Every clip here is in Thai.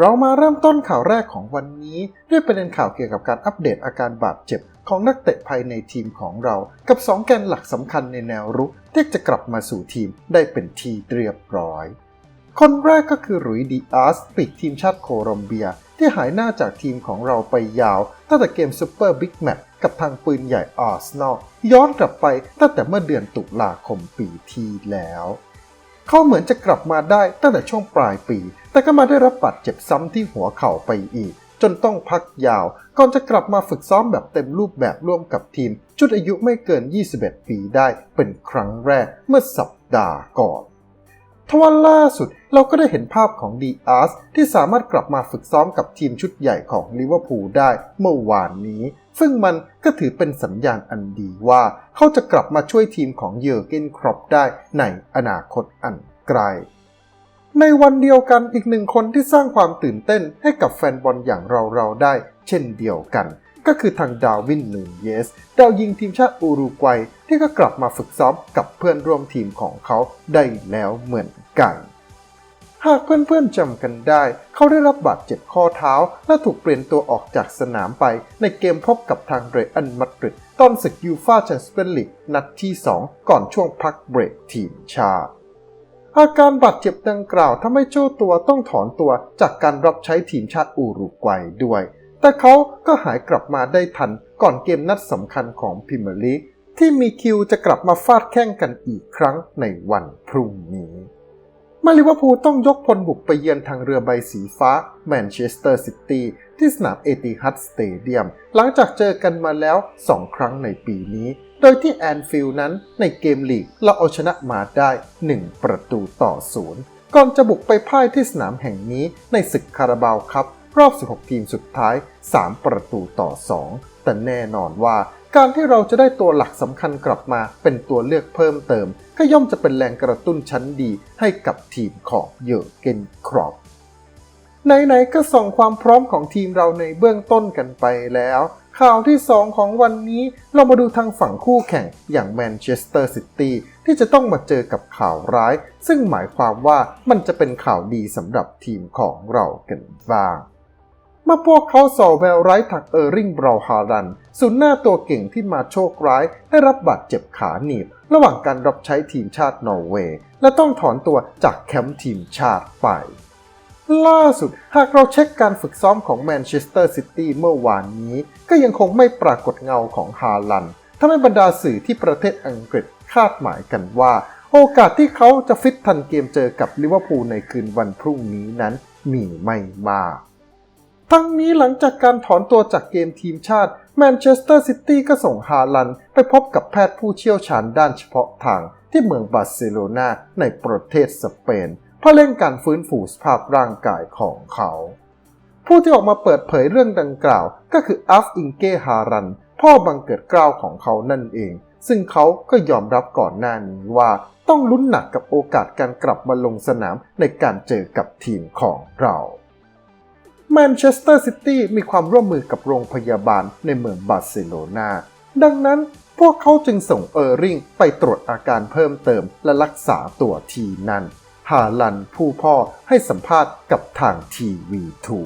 เรามาเริ่มต้นข่าวแรกของวันนี้ ด้วยประเด็นข่าวเกี่ยวกับการอัปเดตอาการบาดเจ็บ ของนักเตะภายในทีมของเรา กับ 2 แกนหลักสำคัญในแนวรุกที่จะกลับมาสู่ทีมได้เป็นทีเรียบร้อย คนแรกก็คือรุยดีอาสปีกทีมชาติโคลอมเบีย ที่หายหน้าจากทีมของเราไปยาว ตั้งแต่เกมซูเปอร์บิ๊กแมตช์กับทางปืนใหญ่อาร์เซนอลย้อนกลับไปตั้งแต่เมื่อเดือนตุลาคมปีที่แล้ว เขาเหมือนจะกลับมาได้ตั้งแต่ช่วงปลายปี แต่ก็มาได้รับบาดเจ็บซ้ำที่หัวเข่าไปอีก จนต้องพักยาว ก่อนจะกลับมาฝึกซ้อมแบบเต็มรูปแบบร่วมกับทีม ชุดอายุไม่เกิน 21 ปีได้เป็นครั้งแรกเมื่อสัปดาห์ก่อนทว่าล่าสุดเราก็ได้เห็นภาพของดีอาร์สที่สามารถกลับมาฝึกซ้อมกับทีมชุดใหญ่ของลิเวอร์พูลได้เมื่อวานนี้ ซึ่งมันก็ถือเป็นสัญญาณอันดีว่า เขาจะกลับมาช่วยทีมของเยอร์เกนครอปได้ในอนาคตอันไกล ในวันเดียวกันอีกหนึ่งคนที่สร้างความตื่นเต้นให้กับแฟนบอลอย่างเราๆได้ เช่นเดียวกัน ก็คือทางดาวินนูนเยส ดาวยิงทีมชาติอุรุกวัยที่ก็กลับมาฝึกซ้อมกับเพื่อนร่วมทีมของเขาได้แล้วเหมือนกัน หากเพื่อนๆจำกันได้ เขาได้รับบาดเจ็บข้อเท้า และถูกเปลี่ยนตัวออกจากสนามไป ในเกมพบกับทางเรอัลมาดริดตอนศึกยูฟาแชมเปี้ยนลีกนัดที่ 2 ก่อนช่วงพักเบรกทีมชาติอาการบาดเจ็บดังกล่าวทำให้เจ้าตัวต้องถอนตัวจากการรับใช้ทีมชาติอุรุกวัยด้วย แต่เขาก็หายกลับมาได้ทันก่อนเกมนัดสำคัญของพรีเมลีกที่มีคิวจะกลับมาฟาดแข่งกันอีกครั้งในวันพรุ่งนี้ มาลิเวอร์พูลต้องยกพลบุกไปเยือนทางเรือใบสีฟ้าแมนเชสเตอร์ซิตี้ที่สนามเอติฮัดสเตเดียม หลังจากเจอกันมาแล้ว 2 ครั้งในปีนี้ โดยที่แอนฟิลด์นั้นในเกมลีกเราเอาชนะมาได้ 1 ประตูต่อศูนย์ก่อนจะบุกไปพ่ายที่สนามแห่งนี้ในศึกคาราบาวคัพรอบ 16 ทีมสุดท้าย 3 ประตูต่อ 2 แต่แน่นอนว่า การที่เราจะได้ตัวหลักสำคัญกลับมาเป็นตัวเลือกเพิ่มเติม ก็ย่อมจะเป็นแรงกระตุ้นชั้นดีให้กับทีมของเยอร์เกนครอปไหนๆก็ส่องความพร้อมของทีมเราในเบื้องต้นกันไปแล้ว ข่าวที่ 2 ของวันนี้เรามาดูทางฝั่งคู่แข่งอย่างแมนเชสเตอร์ซิตี้ที่จะต้องมาเจอกับข่าวร้าย ซึ่งหมายความว่ามันจะเป็นข่าวดีสำหรับทีมของเรากันบ้าง เมื่อพวกเขาส่อแววไร้ถักเออริงบราฮารันศูนหน้าตัวเก่งที่มาโชคร้ายได้รับบาดเจ็บขาหนีบ ระหว่างการรับใช้ทีมชาตินอร์เวย์ และต้องถอนตัวจากแคมป์ทีมชาติไปล่าสุดหากเราเช็คการฝึกซ้อมของแมนเชสเตอร์ซิตี้เมื่อวานนี้ ก็ยังคงไม่ปรากฏเงาของฮาลันทำให้บรรดาสื่อที่ประเทศอังกฤษคาดหมายกันว่า โอกาสที่เขาจะฟิตทันเกมเจอกับลิเวอร์พูลในคืนวันพรุ่งนี้นั้นมีไม่มาก ทั้งนี้หลังจากการถอนตัวจากเกมทีมชาติ แมนเชสเตอร์ซิตี้ก็ส่งฮาลัน ไปพบกับแพทย์ผู้เชี่ยวชาญด้านเฉพาะทาง ที่เมืองบาร์เซโลนาในประเทศสเปน เพื่อเร่งการฟื้นฟูสภาพร่างกายของเขา ผู้ที่ออกมาเปิดเผยเรื่องดังกล่าว ก็คืออัฟอิงเกฮารัน พ่อบังเกิดเกล้าวของเขานั่นเอง ซึ่งเขาก็ยอมรับก่อนหน้านี้ว่าต้องลุ้นหนักกับโอกาสการกลับมาลงสนามในการเจอกับทีมของเรา แมนเชสเตอร์ซิตี้มีความร่วมมือกับโรงพยาบาลในเมืองบาร์เซโลนาดังนั้นพวกเขาจึงส่งเออร์ริงไปตรวจอาการเพิ่มเติมและรักษาตัวทีนั่นฮาลันผู้พ่อให้สัมภาษณ์กับทางทีวีทู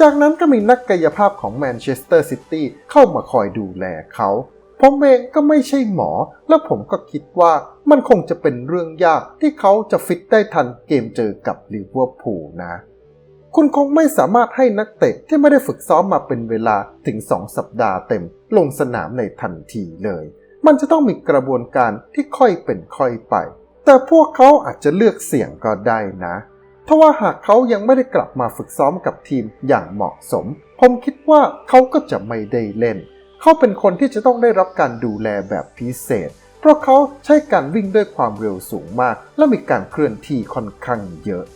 จากนั้นก็มีนักกายภาพของแมนเชสเตอร์ซิตี้เข้ามาคอยดูแลเขา ผมเองก็ไม่ใช่หมอ และผมก็คิดว่ามันคงจะเป็นเรื่องยากที่เขาจะฟิตได้ทันเกมเจอกับลิเวอร์พูลนะ คุณคงไม่สามารถให้นักเตะที่ไม่ได้ฝึกซ้อมมาเป็นเวลาถึง 2 สัปดาห์เต็ม ลงสนามในทันทีเลย มันจะต้องมีกระบวนการที่ค่อยเป็นค่อยไป แต่พวกเขาอาจจะเลือกเสี่ยงก็ได้นะทว่าหากเขายังไม่ได้กลับมาฝึกซ้อมกับทีมอย่างเหมาะสม ผมคิดว่าเขาก็จะไม่ได้เล่น เขาเป็นคนที่จะต้องได้รับการดูแลแบบพิเศษ เพราะเขาใช้การวิ่งด้วยความเร็วสูงมาก และมีการเคลื่อนที่ค่อนข้างเยอะ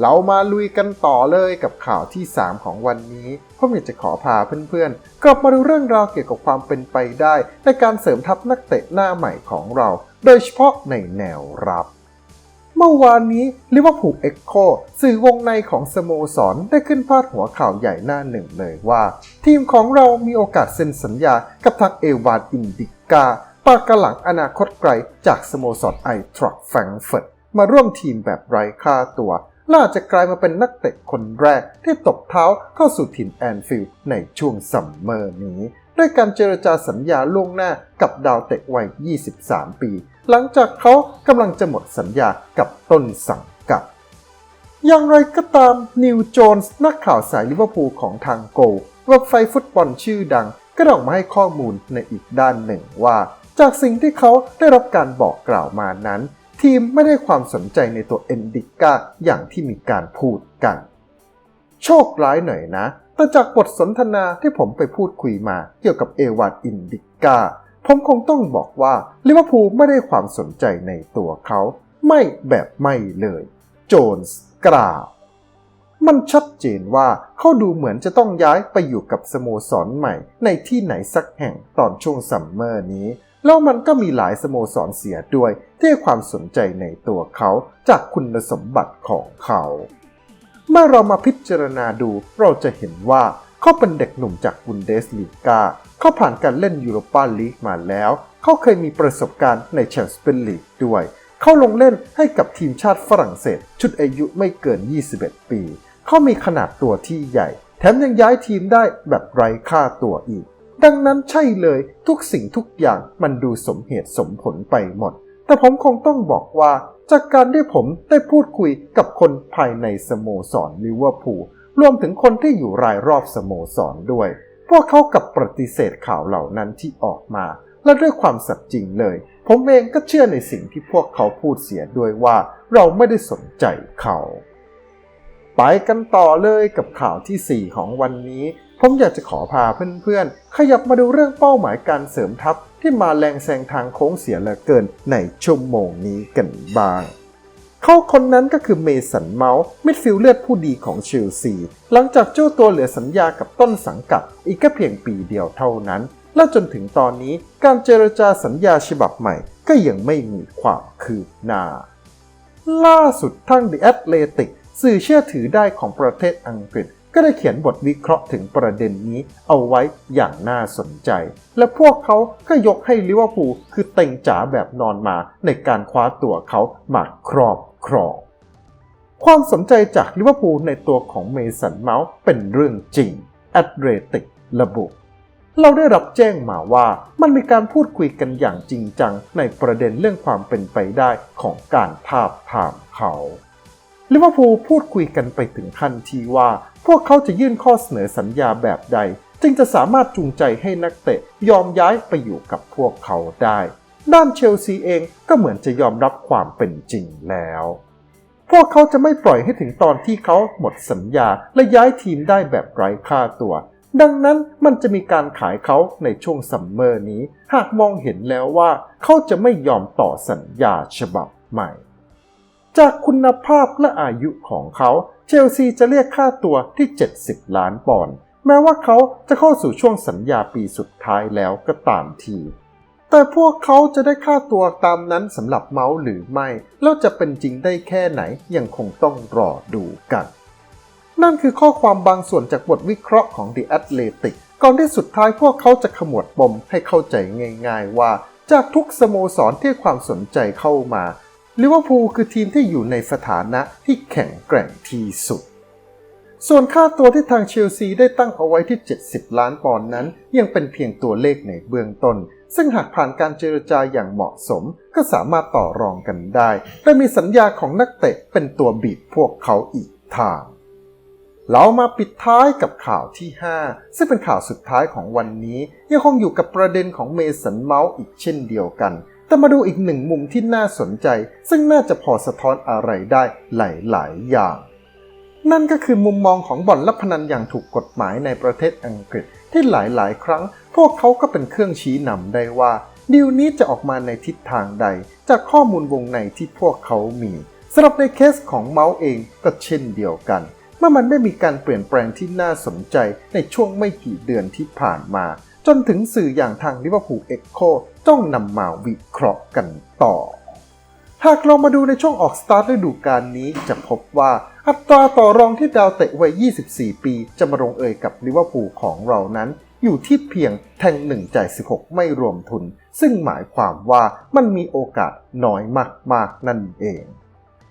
เรามาลุยกันต่อเลยกับข่าวที่ 3 ของวันนี้ผมอยากจะขอพาเพื่อนๆ กลับมาดูเรื่องราวเกี่ยวกับความเป็นไปได้ ในการเสริมทัพนักเตะหน้าใหม่ของเรา โดยเฉพาะในแนวรับ เมื่อวานนี้ลิเวอร์พูลเอ็กโคสื่อวงในของสโมสรได้ขึ้นพาดหัวข่าวใหญ่หน้าหนึ่งเลยว่า ทีมของเรามีโอกาสเซ็นสัญญากับทางเอวานอินดิกาปากกระหลังอนาคตไกลจากสโมสรไอทรัคแฟรงเฟิร์ตมาร่วมทีมแบบไร้ค่าตัว ละอาจจะกลายมาเป็นนักเตะคนแรกที่ตบเท้าเข้าสู่ถิ่นแอนฟิลด์ในช่วงซัมเมอร์นี้ ด้วยการเจรจาสัญญาล่วงหน้ากับดาวเตะวัย 23 ปี หลังจากเขากำลังจะหมดสัญญากับต้นสังกัด อย่างไรก็ตามนิวโจนส์นักข่าวสายลิเวอร์พูลของทางโกลเว็บไซต์ฟุตบอลชื่อดังก็ได้ออกมาให้ข้อมูลในอีกด้านหนึ่งว่า จากสิ่งที่เขาได้รับการบอกกล่าวมานั้น ทีมไม่ได้ความสนใจในตัวเอนดิก้าอย่างที่มีการพูดกัน โชคร้ายหน่อยนะ แต่จากบทสนทนาที่ผมไปพูดคุยมาเกี่ยวกับเอวานอินดิก้าผมคงต้องบอกว่าลิเวอร์พูลไม่ได้ความสนใจในตัวเขา ไม่แบบไม่เลย โจนส์กล่าวมันชัดเจนว่าเขาดูเหมือนจะต้องย้ายไปอยู่กับสโมสรใหม่ในที่ไหนสักแห่งตอนช่วงซัมเมอร์นี้ แล้วมันก็มีหลายสโมสรเสียด้วยที่ให้ความสนใจในตัวเขาจากคุณสมบัติของเขา เมื่อเรามาพิจารณาดูเราจะเห็นว่าเขาเป็นเด็กหนุ่มจากบุนเดสลีกาเขาผ่านการเล่นยูโรปาลีกมาแล้ว เขาเคยมีประสบการณ์ในแชมเปี้ยนลีกด้วย เขาลงเล่นให้กับทีมชาติฝรั่งเศส ชุดอายุไม่เกิน 21 ปี เขามีขนาดตัวที่ใหญ่ แถมยังย้ายทีมได้แบบไร้ค่าตัวอีก ดังนั้นใช่เลยทุกสิ่งทุกอย่างมันดูสมเหตุสมผลไปหมด แต่ผมคงต้องบอกว่า จากการที่ผมได้พูดคุยกับคนภายในสโมสรลิเวอร์พูลรวมถึงคนที่อยู่รายรอบสโมสรด้วย พวกเขากับปฏิเสธข่าวเหล่านั้นที่ออกมา และด้วยความสัตย์จริงเลย ผมเองก็เชื่อในสิ่งที่พวกเขาพูดเสียด้วยว่าเราไม่ได้สนใจเขา ไปกันต่อเลยกับข่าวทีสี่4 ของวันนี้ ผมอยากจะขอพาเพื่อนๆ ขยับมาดูเรื่องเป้าหมายการเสริมทัพที่มาแรงแซงทางโค้งเสียเหลือเกินในชั่วโมงนี้กันบ้าง เขาคนนั้นก็คือเมสันเมาส์มิดฟิลเลือดผู้ดีของเชลซี หลังจากเจ้าตัวเหลือสัญญากับต้นสังกัด อีกแค่เพียงปีเดียวเท่านั้น และจนถึงตอนนี้การเจรจาสัญญาฉบับใหม่ก็ยังไม่มีความคืบหน้า ล่าสุดทาง The Athletic สื่อเชื่อถือได้ของประเทศอังกฤษ ก็ได้เขียนบทวิเคราะห์ถึงประเด็นนี้เอาไว้อย่างน่าสนใจ และพวกเขาก็ยกให้ลิเวอร์พูลคือเต็งจ๋าแบบนอนมาในการคว้าตัวเขามาครอบครอง ความสนใจจากลิเวอร์พูลในตัวของเมสันเมาส์เป็นเรื่องจริง a t l e t i c ระบุเราได้รับแจ้งมาว่ามันมีการพูดคุยกันอย่างจริงจังในประเด็นเรื่องความเป็นไปได้ของการทาบทามเขา ลิเวอร์พูลพูดคุยกันไปถึงขั้นที่ว่า พวกเขาจะยื่นข้อเสนอสัญญาแบบใด จึงจะสามารถจูงใจให้นักเตะยอมย้ายไปอยู่กับพวกเขาได้ ด้านเชลซีเองก็เหมือนจะยอมรับความเป็นจริงแล้ว พวกเขาจะไม่ปล่อยให้ถึงตอนที่เขาหมดสัญญาและย้ายทีมได้แบบไร้ค่าตัว ดังนั้นมันจะมีการขายเขาในช่วงซัมเมอร์นี้ หากมองเห็นแล้วว่า เขาจะไม่ยอมต่อสัญญาฉบับใหม่ จากคุณภาพและอายุของเขา เชลซีจะเรียกค่าตัวที่ 70 ล้านปอนด์แม้ว่าเขาจะเข้าสู่ช่วงสัญญาปีสุดท้ายแล้วก็ตามที แต่พวกเขาจะได้ค่าตัวตามนั้นสำหรับเมาส์หรือไม่ แล้วจะเป็นจริงได้แค่ไหนยังคงต้องรอดูกัน นั่นคือข้อความบางส่วนจากบทวิเคราะห์ของ The Athletic ก่อนที่สุดท้ายพวกเขาจะขมวดปมให้เข้าใจง่าย ๆ ว่า จากทุกสโมสรที่ความสนใจเข้ามา ลิเวอร์พูลคือทีมที่อยู่ในสถานะที่แข็งแกร่งที่สุด ส่วนค่าตัวที่ทางเชลซีได้ตั้งเอาไว้ที่ 70 ล้านปอนด์นั้น ยังเป็นเพียงตัวเลขในเบื้องต้น ซึ่งหากผ่านการเจรจาอย่างเหมาะสม ก็สามารถต่อรองกันได้ และมีสัญญาของนักเตะเป็นตัวบีบพวกเขาอีกทางเรามาปิดท้ายกับข่าวที่ 5 ซึ่งเป็นข่าวสุดท้ายของวันนี้ ยังคงอยู่กับประเด็นของเมสันเมาส์อีกเช่นเดียวกัน แต่มาดูอีกหนึ่งมุมที่น่าสนใจ ซึ่งน่าจะพอสะท้อนอะไรได้หลาย ๆ อย่าง นั่นก็คือมุมมองของบ่อนลับพนันอย่างถูกกฎหมายในประเทศอังกฤษที่หลาย ๆ ครั้ง พวกเขาก็เป็นเครื่องชี้นำได้ว่าดีลนี้จะออกมาในทิศทางใด จากข้อมูลวงในที่พวกเขามีสำหรับในเคสของเมาส์เองก็เช่นเดียวกัน เมื่อมันได้มีการเปลี่ยนแปลงที่น่าสนใจในช่วงไม่กี่เดือนที่ผ่านมา จนถึงสื่ออย่างทางลิเวอร์พูลเอ็กโค ต้องนำมาวิเคราะห์กันต่อ หากเรามาดูในช่วงออกสตาร์ทฤดูกาลนี้จะพบว่าอัตราต่อรองที่ดาวเตะวัย 24 ปี จะมาลงเอยกับลิเวอร์พูลของเรานั้น อยู่ที่เพียงแทง1จ่าย 16 ไม่รวมทุน ซึ่งหมายความว่ามันมีโอกาสน้อยมากๆนั่นเอง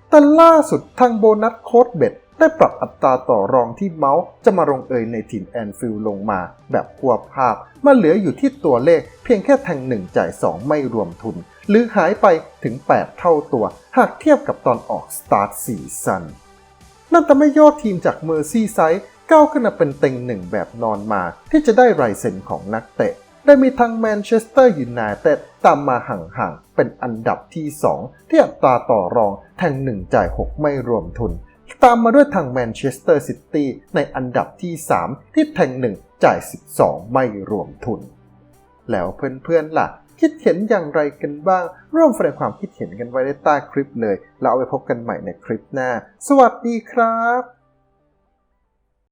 แต่ล่าสุดทางโบนัสโค้ดเบ็ด ได้ปรับอัตราต่อรองที่เมาส์จะมาลงเอยในถิ่นแอนฟิลด์ลงมา แบบควบภาพ มาเหลืออยู่ที่ตัวเลขเพียงแค่แทง1จ่าย 2 ไม่รวมทุน หรือหายไปถึง 8 เท่าตัว หากเทียบกับตอนออกสตาร์ทซีซั่นนั่นทำให้ยอดทีมจากเมอร์ซี่ไซด์ก้าวขึ้นมาเป็นเต็งหนึ่งแบบนอนมา ที่จะได้ไรเซ็นของนักเตะได้มีทางแมนเชสเตอร์ยูไนเต็ดตามมาห่างๆ เป็นอันดับที่ 2 ที่อัตราต่อรองแทง1จ่าย 6 ไม่รวมทุน ตามมาด้วยทางแมนเชสเตอร์ซิตี้ในอันดับที่ 3 ที่แทง1จ่าย 12 ไม่รวมทุน แล้วเพื่อนๆล่ะ คิดเห็นอย่างไรกันบ้าง ร่วมแสดงความคิดเห็นกันไว้ในใต้คลิปเลย แล้วเอาไปพบกันใหม่ในคลิปหน้า สวัสดีครับ